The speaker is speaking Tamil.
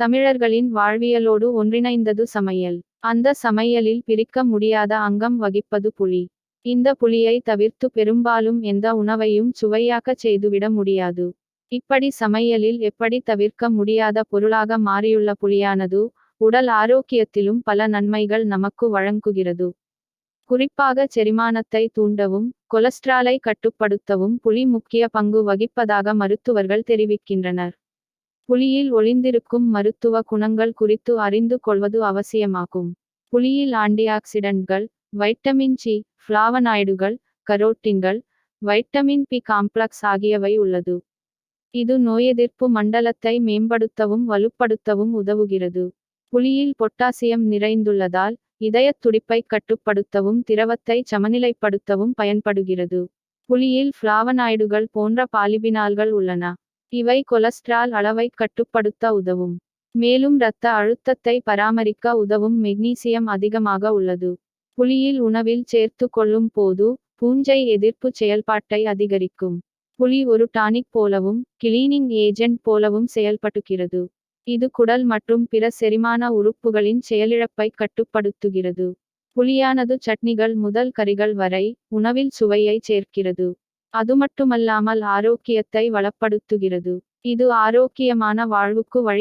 தமிழர்களின் வாழ்வியலோடு ஒன்றிணைந்தது சமையல். அந்த சமையலில் பிரிக்க முடியாத அங்கம் வகிப்பது புளி இந்த புளியை தவிர்த்து பெரும்பாலும் எந்த உணவையும் சுவையாக்கச் செய்துவிட முடியாது. இப்படி சமையலில் எப்படி தவிர்க்க முடியாத பொருளாக மாறியுள்ள புளியானது உடல் ஆரோக்கியத்திலும் பல நன்மைகள் நமக்கு வழங்குகிறது. குறிப்பாக செரிமானத்தை தூண்டவும் கொலஸ்ட்ராலை கட்டுப்படுத்தவும் புளி முக்கிய பங்கு வகிப்பதாக மருத்துவர்கள் தெரிவிக்கின்றனர். புலியில் ஒளிந்திருக்கும் மருத்துவ குணங்கள் குறித்து அறிந்து கொள்வது அவசியமாகும். புலியில் ஆன்டிஆக்சிடன்ட்கள் வைட்டமின் சி ஃப்ளாவனாய்டுகள் கரோட்டின்கள் வைட்டமின் பி காம்ப்ளக்ஸ் ஆகியவை உள்ளது. இது நோயெதிர்ப்பு மண்டலத்தை மேம்படுத்தவும் வலுப்படுத்தவும் உதவுகிறது. புலியில் பொட்டாசியம் நிறைந்துள்ளதால் இதயத் துடிப்பை கட்டுப்படுத்தவும் திரவத்தை சமநிலைப்படுத்தவும் பயன்படுகிறது. புலியில் ஃப்ளாவனாய்டுகள் போன்ற பாலிபினால்கள் உள்ளன. இவை கொலஸ்ட்ரால் அளவை கட்டுப்படுத்த உதவும். மேலும் இரத்த அழுத்தத்தை பராமரிக்க உதவும் மெக்னீசியம் அதிகமாக உள்ளது. புளியில் உணவில் சேர்த்து கொள்ளும் போது பூஞ்சை எதிர்ப்பு செயல்பாட்டை அதிகரிக்கும். புளி ஒரு டானிக் போலவும் கிளீனிங் ஏஜென்ட் போலவும் செயல்படுகிறது. இது குடல் மற்றும் பிற செரிமான உறுப்புகளின் செயலிழப்பை கட்டுப்படுத்துகிறது. புளியானது சட்னிகள் முதல் கறிகள் வரை உணவில் சுவையை சேர்க்கிறது. அதுமட்டுமல்லாமல் ஆரோக்கியத்தை வளப்படுத்துகிறது. இது ஆரோக்கியமான வாழ்வுக்கு வழி